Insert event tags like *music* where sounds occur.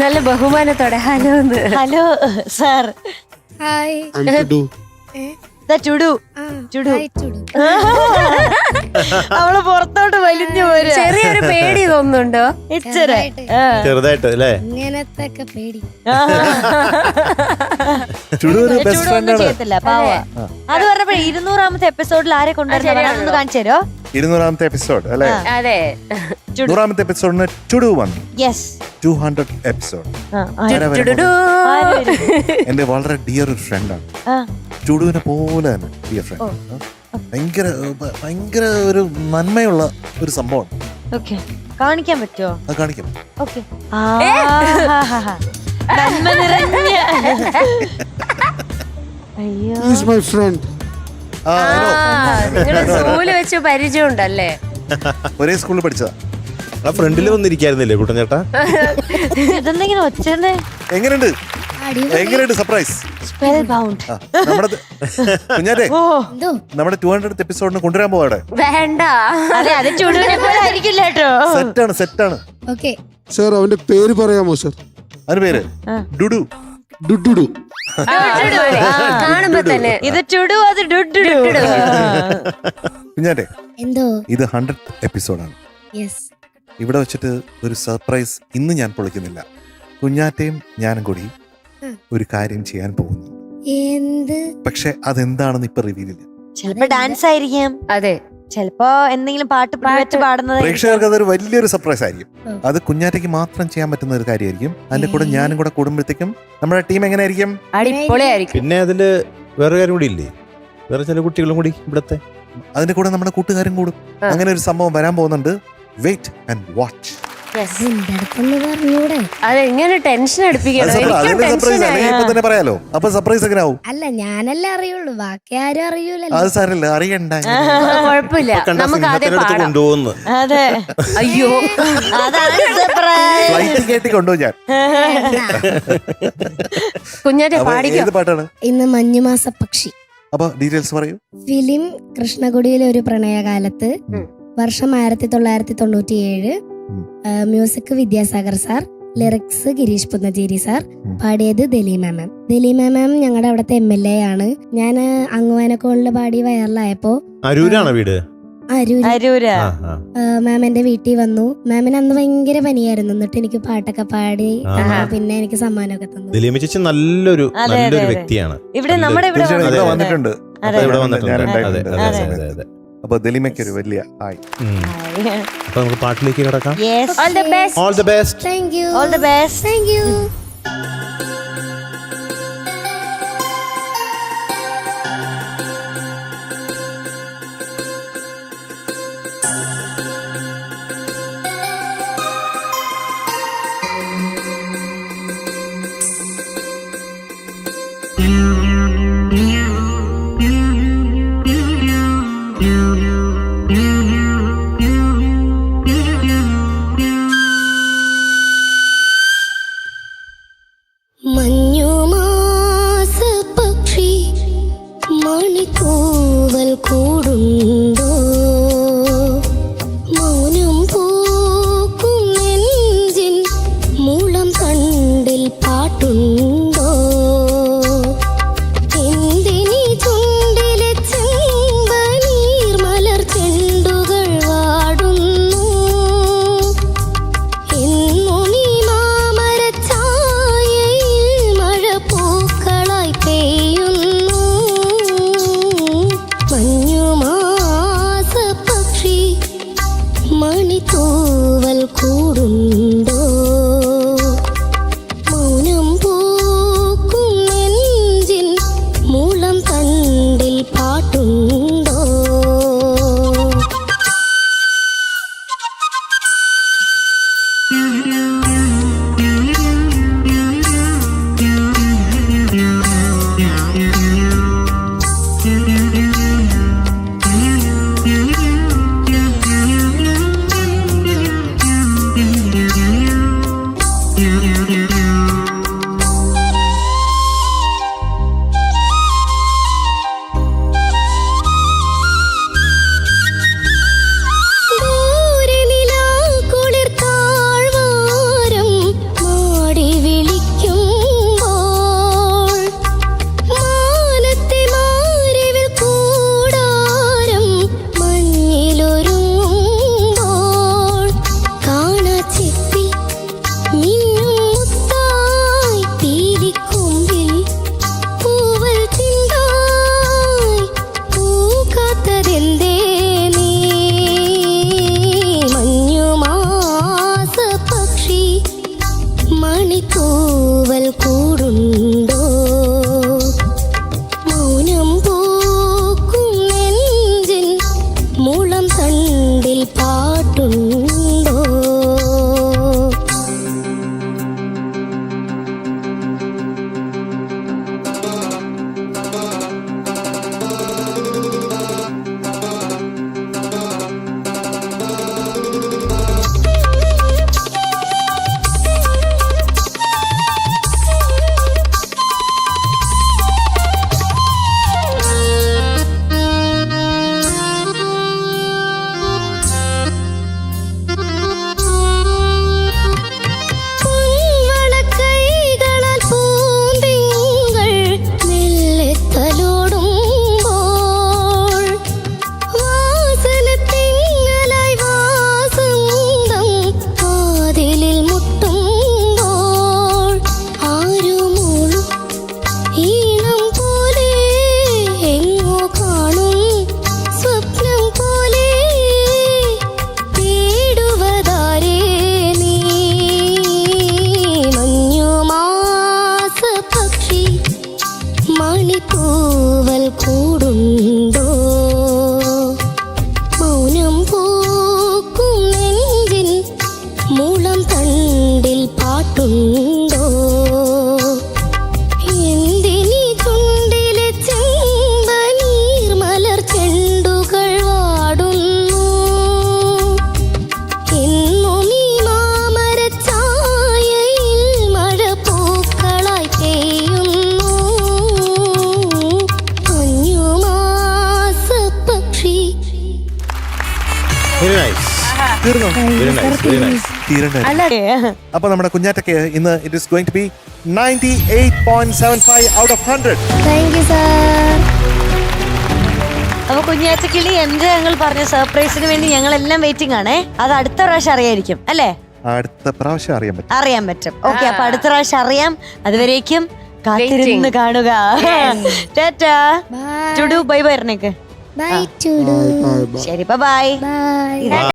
നല്ല ബഹുമാനത്തോടെ ഹലോ എന്ന്. Hello sir. ഹായ്. I'm. ചുടു ചുടു. ഹായ് ചുടു *laughs* അവൾ പുറത്തോട്ട് വലിഞ്ഞു പോരാ ചെറിയൊരു പേടി തോന്നുന്നുണ്ടോ? ഇച്ചിരി. ആ. ചെറുതായിട്ട് അല്ലേ? ഇങ്ങനത്തെ ഒക്കെ പേടി ചുടു ഒരു ബെസ്റ്റ് ചുടു ഒന്നും ചെയ്യത്തില്ല പാവ. അത്. പറഞ്ഞപ്പോ ഇരുന്നൂറാമത്തെ എപ്പിസോഡിൽ ആരെ കൊണ്ടുവരുന്ന കാണിച്ചു തരോ ഇരുന്നൂറാമത്തെ എപ്പിസോഡ് അല്ലേ? അതെ. നൂറാമത്തെ എപ്പിസോഡിന് ചുടു വന്നു. Yes two hundred episode. എന്റെ വളരെ ഡിയർ ഒരു ഫ്രണ്ടാണ് ചുടുവിനെ പോലെ തന്നെ ഡിയർ ഫ്രണ്ട് ഭയങ്കര ഭയങ്കര ഒരു നന്മയുള്ള ഒരു സംഭവമാണ്. ഓക്കെ കാണിക്കാൻ പറ്റുമോ അത് കാണിക്കാം. ഓക്കെ നന്മ നിറഞ്ഞ. *laughs* അയ്യോ. നിങ്ങൾ സ്കൂൽ വെച്ച് പരിചയമുണ്ടല്ലേ? *laughs* ഒരേ സ്കൂളിൽ പഠിച്ചതാ. ആ ഫ്രണ്ടിൽ വന്നിരിക്കായിരുന്നില്ലേ കുട്ടൻചേട്ടാ? ഇതെന്തെങ്കിലും ഒച്ചന്നെ എങ്ങനെയുണ്ട്? എങ്ങനെയുണ്ട് സർപ്രൈസ് സ്പെൽ ബൗണ്ട് നമ്മുടെ *laughs* കുഞ്ഞാറ്റേ നമ്മുടെ ടു ഹൺഡ്രഡ് എപ്പിസോഡിന് കൊണ്ടുവരാൻ പോവാടെ വേണ്ട. അതെ അത് ചുടുവിനെ പോലെ ആയിരിക്കില്ല കേട്ടോ. സെറ്റാണ് സെറ്റാണ് ഓക്കെ സർ അവന്റെ പേര് പറയാമോ സർ അതിന് പേര്? ഡുഡു. ഡുഡുഡു. കാണുമ്പോ തന്നെ. ഇത് ചുടു അത് കുഞ്ഞാറ്റെ എന്തോ? ഇത് ഹൺഡ്രഡ് എപ്പിസോഡാണ് യെസ്. ഇവിടെ വെച്ചിട്ട് ഒരു സർപ്രൈസ് ഇന്ന് ഞാൻ പൊളിക്കുന്നില്ല. കുഞ്ഞാറ്റയും ഞാനും കൂടി ഒരു കാര്യം ചെയ്യാൻ പോകുന്നു. എന്ത്? പക്ഷെ അതെന്താണെന്ന് ഇപ്പൊ റിവീൽ ഇല്ല. ചിലപ്പോ ഡാൻസ് ആയിരിക്കാം. അതെ. ചിലപ്പോ എന്തെങ്കിലും പാട്ട് വെച്ച് പാടുന്നത് പ്രേക്ഷകർക്ക് അതൊരു വലിയൊരു സർപ്രൈസ് ആയിരിക്കും. അത് കുഞ്ഞാറ്റയ്ക്ക് മാത്രം ചെയ്യാൻ പറ്റുന്ന ഒരു കാര്യമായിരിക്കും. അതിന്റെ കൂടെ ഞാനും കൂടെ കൂടുമ്പോഴത്തേക്കും നമ്മുടെ ടീം എങ്ങനെയായിരിക്കും? അടിപൊളിയായിരിക്കും. പിന്നെ അതിൽ വേറെ കാര്യം കൂടി ഇല്ലേ? വേറെ ചില കുട്ടികളും കൂടി ഇവിടത്തെ. അതിന്റെ കൂടെ നമ്മുടെ കൂട്ടുകാരും കൂടും. അങ്ങനെ ഒരു സംഭവം വരാൻ പോകുന്നുണ്ട്. വെയിറ്റ് ആൻഡ് വാച്ച് പറഞ്ഞൂടെ. ടെൻഷൻ അടുപ്പിക്കണം? സർപ്രൈസ് ടെൻഷനായി ഇപ്പൊ തന്നെ പറയാലോ. അപ്പൊ സർപ്രൈസ് എങ്ങനെ ആവും? അല്ല ഞാനല്ലേ അറിയുള്ളൂ. ബാക്കി ആരും അറിയൂലല്ലോ. അത് സാരല്ല അറിയണ്ട. കുഴപ്പമില്ല. നമുക്ക് അതെ. അയ്യോ. ഞാൻ. കുഞ്ഞാറ്റെ പാടിക്കോ? ഇന്ന് മഞ്ഞുമാസ പക്ഷി. അപ്പൊ ഡീറ്റെയിൽസ് പറയൂ. ഫിലിം കൃഷ്ണകുടിയിലെ ഒരു പ്രണയകാലത്ത് വർഷം ആയിരത്തി തൊള്ളായിരത്തി തൊണ്ണൂറ്റിയേഴ്. Music Vidyasagar sir lyrics Gireesh Puthenchery sir പാടിയത് ദലീമ മാം ദലീമ മാം ഞങ്ങളുടെ അവിടുത്തെ എം എൽ എ ആണ്. ഞാൻ അങ്ങുവാനക്കോളിൽ പാടി വൈറലായപ്പോ അരൂരാണ് വീട്? അരൂര്. മാം എന്റെ വീട്ടിൽ വന്നു. മാമിന് അന്ന് ഭയങ്കര പനിയായിരുന്നു. എന്നിട്ട് എനിക്ക് പാട്ടൊക്കെ പാടി പിന്നെ എനിക്ക് സമ്മാനമൊക്കെ തന്നു. ദിലീമ ചേച്ചി നല്ലൊരു നല്ലൊരു വ്യക്തിയാണ്. ഇവിടെ നമ്മുടെ ഇവിടെ വന്നിട്ടുണ്ട്. ഇവിടെ വന്നിട്ടുണ്ട്. അതെ അതെ. അപ്പൊ ദലിമയ്ക്ക് ഒരു വലിയ ആയി. അപ്പൊ നമുക്ക് പാട്ടിലേക്ക് കിടക്കാം. Yes all the best all the best thank you all the best thank you 我脸红 മണിത്തൂവൽ കൂടുണ്ടോ? காட்டும் തീർന്നോ? അല്ല. അപ്പൊ നമ്മുടെ കുഞ്ഞാറ്റയ്ക്ക് ഇന്ന് it is going to be ninety eight point seven five out of hundred thank you sir അപ്പൊ കുഞ്ഞാറ്റക്കിളി എന്റെ ഞങ്ങൾ പറഞ്ഞ സർപ്രൈസിന് വേണ്ടി ഞങ്ങൾ എല്ലാം വെയിറ്റിംഗ് ആണേ. അത് അടുത്ത പ്രാവശ്യം അറിയായിരിക്കും അല്ലേ? അടുത്ത പ്രാവശ്യം അറിയാൻ പറ്റും. അറിയാൻ പറ്റും. ഓക്കെ അപ്പൊ അടുത്ത പ്രാവശ്യം അറിയാം. അതുവരേക്കും കാത്തിരുന്ന് കാണുക. *laughs* ടാറ്റാ. ബൈ ചുടു ബൈ ബൈ പറഞ്ഞേക്ക്. ബൈ ചുടു ബൈ ബൈ ശരി ബൈ ബൈ